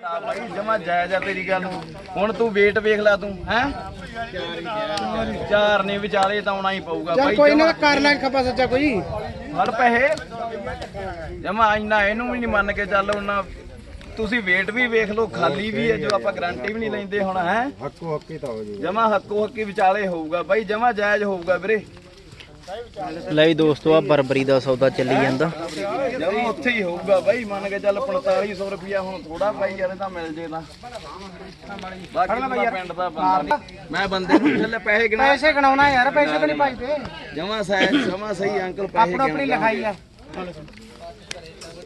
ਜਮਾ ਜਾਇਜ਼ ਆ ਤੇਰੀ ਗੱਲ ਹੁਣ ਤੂੰ weight ਵੇਖ ਲੈ ਤੂੰ ਹੈ? ਚਾਰ ਨੇ ਵਿਚਾਲੇ ਤਾਂ ਆਉਣਾ ਹੀ ਪਊਗਾ ਚੱਲ ਬਾਈ ਕੋਈ ਨਾ ਕਰ ਲੈ ਖੱਪਾ ਸੱਚਾ ਕੋਈ। ਫੜ ਪੈਸੇ। ਜਮਾ ਇੰਨਾ ਇਹਨੂੰ ਵੀ ਨਹੀਂ ਮੰਨ ਕੇ ਚੱਲ ਉਹਨਾਂ ਤੁਸੀਂ weight ਵੀ ਵੇਖ ਲਓ ਖਾਲੀ ਵੀ ਹੈ ਜੋ ਆਪਾਂ ਗਾਰੰਟੀ ਵੀ ਨਹੀਂ ਲੈਂਦੇ ਹੁਣ ਹੈ? ਹੱਕੋ ਹੱਕੀ ਤਾਂ ਹੋ ਜੀ ਜਮਾ ਹੱਕੋ ਹੱਕੀ ਵਿਚਾਲੇ ਹੋਊਗਾ ਬਾਈ ਜਮਾ ਜਾਇਜ਼ ਹੋਊਗਾ ਵੀਰੇ। ਲੈ ਦੋਸਤੋ ਆ ਬਰਬਰੀ ਦਾ ਸੌਦਾ ਚੱਲੀ ਜਾਂਦਾ। ਜਮਾ ਉੱਥੇ ਹੀ ਹੋਊਗਾ ਬਾਈ ਮੰਨ ਕੇ ਚੱਲ 4500 ਰੁਪਿਆ ਹੁਣ ਥੋੜਾ ਬਾਈ ਯਾਰ ਤਾਂ ਮਿਲ ਜੇ ਤਾਂ ਬਾਕੀ ਪਿੰਡ ਦਾ ਬੰਦਾ ਨਹੀਂ। ਮੈਂ ਬੰਦੇ ਨੂੰ ਥੱਲੇ ਪੈਸੇ ਗਿਣਾ ਪੈਸੇ ਗਣਾਉਣਾ ਯਾਰ ਪੈਸੇ ਤਾਂ ਨਹੀਂ ਪਾਈਦੇ। ਜਮਾ ਸਹੀ ਜਮਾ ਸਹੀ ਅੰਕਲ ਪੈਸੇ ਆਪਣੋ ਆਪਣੀ। ਲਿਖਾਈ ਆ।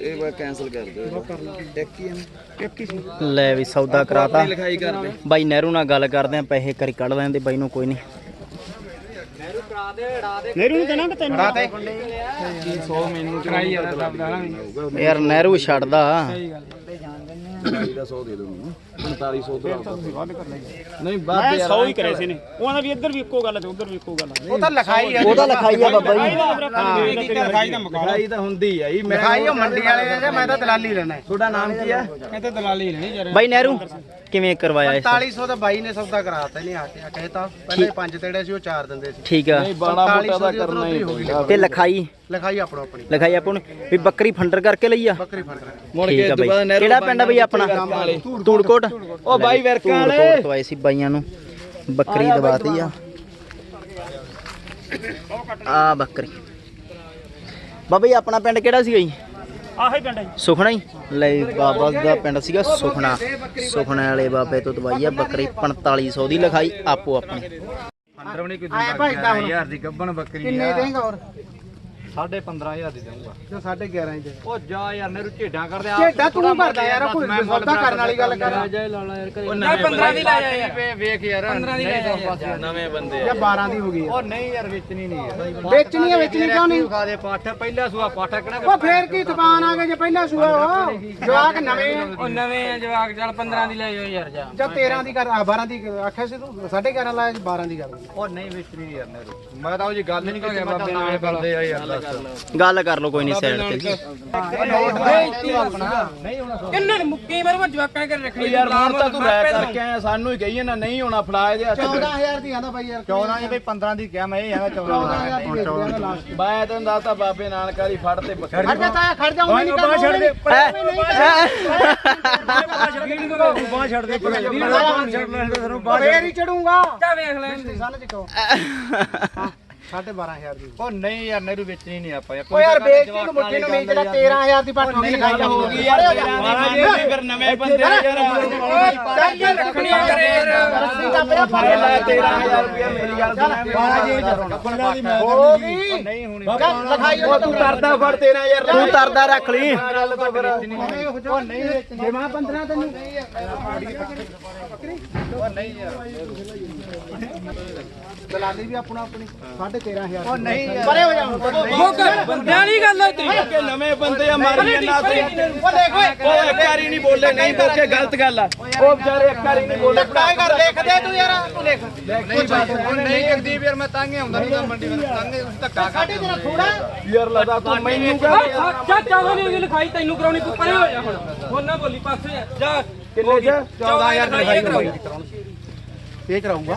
ਇਹ ਵਾ ਕੈਨਸਲ ਕਰ ਦਿਓ ਇੱਕ ਹੀ ਲੈ ਵੀ ਸੌਦਾ ਕਰਾਤਾ। ਬਾਈ ਨਹਿਰੂ ਨਾਲ ਗੱਲ ਕਰਦੇ ਆ ਪੈਸੇ ਕਰੀ ਕੱਢ ਲੈਂਦੇ ਬਾਈ ਨੂੰ ਕੋਈ ਨਹੀਂ। ਨਹਿਰੂ ਨੂੰ ਦੇਣਾ ਕਿ ਤੈਨੂੰ ਰਾਤੇ 100 ਮੈਨੂੰ ਕਰਾਈ ਯਾਰ ਯਾਰ ਨਹਿਰੂ ਛੱਡਦਾ। ਦਾ 100 ਦੇ ਦੋ 4500 ਦਾ ਨਹੀਂ ਬਾਅਦ ਯਾਰ 100 ਹੀ ਕਰੇ ਸੀ ਨੇ ਉਹਨਾਂ ਦਾ ਵੀ ਇੱਧਰ ਵੀ ਇੱਕੋ ਗੱਲ ਤੇ ਉੱਧਰ ਵੀ ਇੱਕੋ ਗੱਲ ਉਹ ਤਾਂ ਲਿਖਾਈ ਆ ਉਹਦਾ ਲਿਖਾਈ ਆ ਬਾਬਾ ਜੀ। ਲਿਖਾਈ ਦਾ ਮੁਕਾਬਲਾ ਲਿਖਾਈ ਤਾਂ ਹੁੰਦੀ ਆ ਜੀ ਮੈਂ ਲਿਖਾਈ ਉਹ ਮੰਡੀ ਵਾਲੇ ਦੇ ਮੈਂ ਤਾਂ ਦਲਾਲੀ ਲੈਣਾ ਹੈ। ਤੁਹਾਡਾ ਨਾਮ ਕੀ ਹੈ ਇਹ ਤਾਂ ਦਲਾਲੀ ਲੈਣੀ ਯਾਰ ਬਾਈ ਨਹਿਰੂ ਕਿਵੇਂ ਕਰਵਾਇਆ ਇਸ 4500 ਦਾ ਬਾਈ ਨੇ ਸੌਦਾ ਕਰਾਤਾ ਨਹੀਂ ਆ ਕੇ ਕਹਿਤਾ ਪਹਿਲੇ ਪੰਜ ਤੇੜੇ ਸੀ ਉਹ ਚਾਰ ਦਿੰਦੇ ਸੀ। ਠੀਕ ਆ। ਨਹੀਂ ਬਾਣਾ ਮੋਟਾ ਦਾ 4500 ਦੀ ਕਰਨਾ ਹੀ ਉੱਧਰੋਂ ਤੇ ਲਿਖਾਈ? ਲਿਖਾਈ ਆਪਣੋ ਆਪਣੀ। ਲਿਖਾਈ ਆਪਾਂ ਨੂੰ ਵੀ ਬੱਕਰੀ ਫੰਡਰ ਕਰਕੇ ਲਈ ਆ? ਬੱਕਰੀ ਲੈ ਮੁੜ ਕੇ ਆ ਦੁਬਾਰਾ ਨਹਿਰੂ ਕਿਹੜਾ ਪਿੰਡ ਆ ਬਈ ਆਪਣਾ? ਧੂੜਕੋਟ? ਉਹ ਬਾਈ ਵਰਕਾਂ ਵਾਲੇ। ਧੂੜਕੋਟ ਤੋਂ ਆਏ ਸੀ ਬਾਈਆਂ ਨੂੰ ਬੱਕਰੀ ਦਵਾਤੀ ਆ। ਆ ਬੱਕਰੀ। ਬਾਬਾ ਜੀ ਆਪਣਾ ਪਿੰਡ ਕਿਹੜਾ ਸੀਗਾ ਜੀ? ਆਹੀ ਪਿੰਡ ਹੈ ਸੁਖਣਾ ਹੀ ਲੈ ਬਾਬਾ ਦਾ ਪਿੰਡ ਸੀਗਾ ਸੁਖਣਾ। ਸੁਖਣਾ ਵਾਲੇ ਬਾਬੇ ਤੋਂ ਦਵਾਈ ਆ ਬੱਕਰੀ 4500 ਦੀ ਲਿਖਾਈ ਆਪੋ ਆਪਣੀ। ਆਏ ਭਾਈ ਦਾ ਹੁਣ ਯਾਰ ਦੀ ਗੱਬਣ ਬੱਕਰੀ ਕਿੰਨੇ ਦੇਂਗਾ ਹੋਰ? 15000 ਦੀ ਦਊਗਾ। ਜੋ 11.5 ਦੇ ਉਹ ਜਾ ਯਾਰ ਨਹਿਰੂ ਝੇਡਾਂ ਕਰਦੇ ਝੇਡਾ ਤੂੰ ਭਰਦਾ ਯਾਰ ਕੋਈ ਸੌਦਾ ਕਰਨ ਵਾਲੀ ਗੱਲ ਕਰ ਉਹ ਨਵੇਂ 15 ਦੀ ਲੈ ਜਾ ਯਾਰ। ਵੇਖ ਯਾਰ 15 ਦੀ ਲੈ ਜਾ ਨਵੇਂ ਬੰਦੇ ਜਾਂ 12 ਦੀ ਹੋ ਗਈ ਉਹ ਨਹੀਂ ਯਾਰ ਵੇਚਣੀ ਨਹੀਂ ਯਾਰ ਵੇਚਣੀ ਹੈ ਵੇਚਣੀ ਕਿਉਂ ਨਹੀਂ? ਖਾ ਦੇ ਪਾਠ ਪਹਿਲਾ ਸੂਆ ਪਾਠ ਕਿਹੜਾ ਉਹ ਫੇਰ ਕੀ ਦੁਕਾਨ ਆ ਗਏ ਜੇ ਪਹਿਲਾਂ ਸੂਆ ਉਹ? ਜਵਾਕ ਨਵੇਂ ਆ। ਉਹ ਨਵੇਂ ਆ ਜਵਾਕ ਚੱਲ 15 ਦੀ ਲੈ ਯਾਰ ਜਾ। ਜਾਂ 13 ਦੀ ਕਰ ਆ 12 ਦੀ ਆਖਿਆ ਸੀ ਤੂੰ? 11.5 ਲਾਇਆ ਸੀ 12 ਦੀ ਕਰ ਦਿੰਦਾ। ਉਹ ਨਹੀਂ ਵੇਚਣੀ ਯਾਰ ਨਹਿਰੂ ਮੈਂ ਤਾਂ ਉਹ ਜੀ ਗੱਲ ਨਹੀਂ ਕੀਤੀ ਨਾਲ ਆ ਯਾਰ ਗੱਲ ਕਰ ਲਓ ਕੋਈ ਨਹੀਂ ਸਾਈਡ ਤੇ ਜੀ। ਕਿੰਨੇ ਮੁੱਕੀ ਮਰ ਜਵਾਕਾਂ ਕਰ ਰੱਖਣੀ ਯਾਰ ਹੁਣ ਤਾਂ ਤੂੰ ਰਾਇ ਕਰਕੇ ਆਇਆ ਸਾਨੂੰ ਹੀ ਕਹੀਏ ਨਾ ਨਹੀਂ ਹੋਣਾ ਫੜਾ ਇਹਦੇ ਹੱਥ। 14000 ਦੀ ਆਂਦਾ ਬਾਈ ਯਾਰ 14 ਜੇ ਬਈ 15 ਦੀ ਕਿਹਾ ਮੈਂ ਇਹ ਹੈਗਾ 14000 ਦੀ ਵੇਚ ਦਿਆਂਗਾ ਲਾਸਟ ਮੈਂ ਤੈਨੂੰ ਦੱਸਤਾ ਬਾਬੇ ਨਾਨਕ ਵਾਲੀ ਫੜ ਤੇ ਬੱਕਰੀ ਖੜ ਜਾ ਤਾਇਆ ਖੜ ਜਾ ਉਹ ਨਹੀਂ ਕਰਨਾ ਛੱਡ ਦੇ ਬਾਹ ਛੱਡ ਦੇ ਫੇਰ ਹੀ ਚੜੂੰਗਾ ਚਾ ਵੇਖ ਲੈ। ਸਨ ਚ ਕਹੋ 12500 ਦੀ ਉਹ ਨਹੀਂ ਯਾਰ ਨਹਿਰੂ ਵੇਚਣੀ ਨਹੀਂ ਆਪਾਂ ਓ ਯਾਰ ਵੇਚ ਕੇ ਨੂੰ ਮੁੱਠੀ ਨੂੰ ਵੇਚ ਲੈ 13000 ਦੀ ਪੱਟ ਹੋ ਗਈ ਲਿਖਾਈ ਹੋ ਗਈ ਯਾਰ ਫਿਰ ਨਵੇਂ ਬੰਦੇ ਯਾਰ ਰੱਖਣੀ ਕਰੇ ਰੱਸੀ ਤਾਂ ਲੈ ਲੈ 13000 ਰੁਪਏ ਮੇਰੀ ਗੱਲ ਸੁਣ ਹੋ ਗਈ ਨਹੀਂ ਹੋਣੀ ਲਿਖਾਈ ਉਹ ਤੂੰ ਕਰਦਾ ਫੜ 13000 ਤੂੰ ਤਰਦਾ ਰੱਖ ਲਈ ਗੱਲ ਤਾਂ ਫਿਰ ਉਹ ਨਹੀਂ ਜੇ ਮੈਂ 15 ਤੈਨੂੰ ਦਲਾਲੀ ਵੀ ਆਪਣਾ ਆਪਣੀ 13500 ਉਹ ਨਹੀਂ ਪਰੇ ਹੋ ਜਾ ਬੰਦਿਆਂ ਦੀ ਗੱਲ ਹੈ ਤੇਰੀ। ਕਿ ਨਵੇਂ ਬੰਦੇ ਆ ਮਾਰੀ ਨਾ ਤੇ। ਉਹ ਦੇਖ ਓਏ। ਉਹ ਇੱਕ ਵਾਰੀ ਨਹੀਂ ਬੋਲੇ ਨਹੀਂ ਬੋਕੇ ਗਲਤ ਗੱਲ ਆ। ਉਹ ਵਿਚਾਰੇ ਇੱਕ ਵਾਰੀ ਨਹੀਂ ਬੋਲੇ। ਟਾਈ ਕਰ ਲਿਖ ਦੇ ਤੂੰ ਯਾਰ ਤੂੰ ਲਿਖ ਨਹੀਂ ਨਹੀਂ ਜਗਦੀਪ ਯਾਰ ਮੈਂ ਤਾਂਗੇ ਆਉਂਦਾ ਨਹੀਂ ਮੰਡੀ ਵਿੱਚ ਤਾਂਗੇ ਧੱਕਾ ਸਾਡੇ ਤੇਰਾ ਥੋੜਾ ਯਾਰ ਲਦਾ ਤੂੰ ਮੈਨੂੰ ਕਹ ਚਾ ਚਾਹ ਨਹੀਂ ਲਿਖਾਈ ਤੈਨੂੰ ਕਰਾਉਣੀ ਤੂੰ ਪਰੇ ਹੋ ਜਾ ਹੁਣ। ਹੁਣ ਨਾ ਬੋਲੀ ਪਾਸੇ ਜਾ। ਕਿੰਨੇ ਚ? 14000 ਲਿਖਾਈ ਕਰਾਉ ਇਹ ਕਰਾਉਂਗਾ।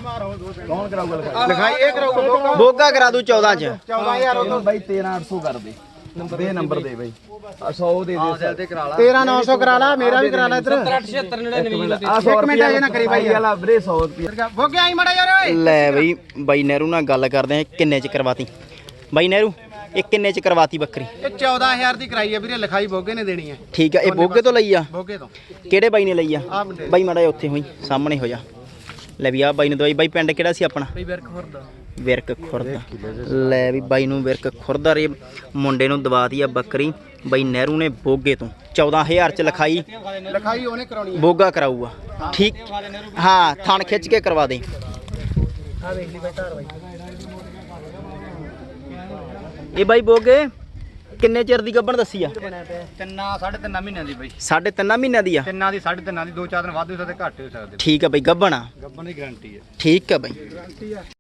ਕੌਣ ਕਰਾਊਗਾ ਲਿਖਾਈ? ਲਿਖਾਈ ਇਹ ਕਰਾਊਗਾ ਬੋਗਾ। ਕਰਾ ਦੂ 14 ਚ। 14000 ਉਹ ਬਾਈ 13800 ਕਰ ਦੇ। ਦੇ ਨੰਬਰ ਦੇ ਬਾਈ। 100 ਦੇ ਦੇ ਤੇ ਕਰਾ ਲਾ। 13900 ਕਰਾ ਲਾ ਮੇਰਾ ਵੀ ਕਰਾ ਲਾ ਇੱਧਰ। 76 99 ਆ 100 ਇੱਕ ਮਿੰਟ ਅਜੇ ਨਾ ਕਰੀ ਬਾਈ। ਵਾਲਾ ਵੀਰੇ 100 ਰੁਪਏ ਹੋ ਗਿਆ ਆਈ ਮੜਾ ਯਾਰ ਓਏ। ਲੈ ਬਈ ਬਾਈ ਨਹਿਰੂ ਨਾਲ ਗੱਲ ਕਰਦੇ ਆ ਕਿੰਨੇ ਚ ਕਰਵਾਤੀ? ਬਾਈ ਨਹਿਰੂ ਇਹ ਕਿੰਨੇ ਚ ਕਰਵਾਤੀ ਬੱਕਰੀ? ਇਹ 14000 ਦੀ ਕਰਾਈ ਹੈ ਵੀਰੇ ਲਿਖਾਈ ਬੋਗੇ ਨੇ ਦੇਣੀ ਹੈ ਠੀਕ ਆ ਇਹ ਬੋਗੇ ਤੋਂ ਲਈ ਆ? ਬੋਗੇ ਤੋਂ। ਕਿਹੜੇ ਬਾਈ ਨੇ ਲਈ ਆ? ਬਾਈ ਮਾੜਾ ਜਿਹਾ ਉੱਥੇ ਹੋਈ ਸਾਹਮਣੇ ਹੋ ਜਾ। ਲੈ ਵੀ ਆ ਬਾਈ ਨੂੰ ਦਵਾਈ। ਬਾਈ ਪਿੰਡ ਕਿਹੜਾ ਸੀ ਆਪਣਾ? ਬਈ ਵਰਕ ਖੁਰਦਾ। ਵਿਰਕ ਖੁਰਦ। ਲੈ ਵੀ ਬਾਈ ਨੂੰ ਵਿਰਕ ਖੁਰਦਾ ਰੇ ਮੁੰਡੇ ਨੂੰ ਦਵਾਤੀ ਆ ਬੱਕਰੀ। ਬਾਈ ਨਹਿਰੂ ਨੇ ਬੋਗੇ ਤੋਂ 14000 ਚ ਲਿਖਾਈ। ਲਿਖਾਈ ਉਹਨੇ ਕਰਾਉਣੀ ਬੋਗਾ ਕਰਾਊਗਾ। ਠੀਕ। ਹਾਂ ਥਣ ਖਿੱਚ ਕੇ ਕਰਵਾ ਦੇ। ਇਹ ਬਾਈ ਬੋਗੇ? ਕਿੰਨੇ ਚਿਰ ਦੀ ਗੱਬਣ ਦੱਸੀ ਆ? ਤਿੰਨਾਂ ਸਾਢੇ ਤਿੰਨਾਂ ਮਹੀਨਿਆਂ ਦੀ ਬਾਈ। ਸਾਢੇ ਤਿੰਨਾਂ ਮਹੀਨਿਆਂ ਦੀ ਆ? ਤਿੰਨਾਂ ਦੀ ਸਾਢੇ ਤਿੰਨਾਂ ਦੀ ਦੋ ਚਾਰ ਦਿਨ ਵੱਧ ਹੋ ਸਕਦੇ ਘੱਟ ਹੋ ਸਕਦੇ। ਠੀਕ ਆ ਬਾਈ ਗੱਬਣ ਆ। ਗੱਬਨ ਦੀ ਗਾਰੰਟੀ ਹੈ ਠੀਕ ਆ ਬਾਈ।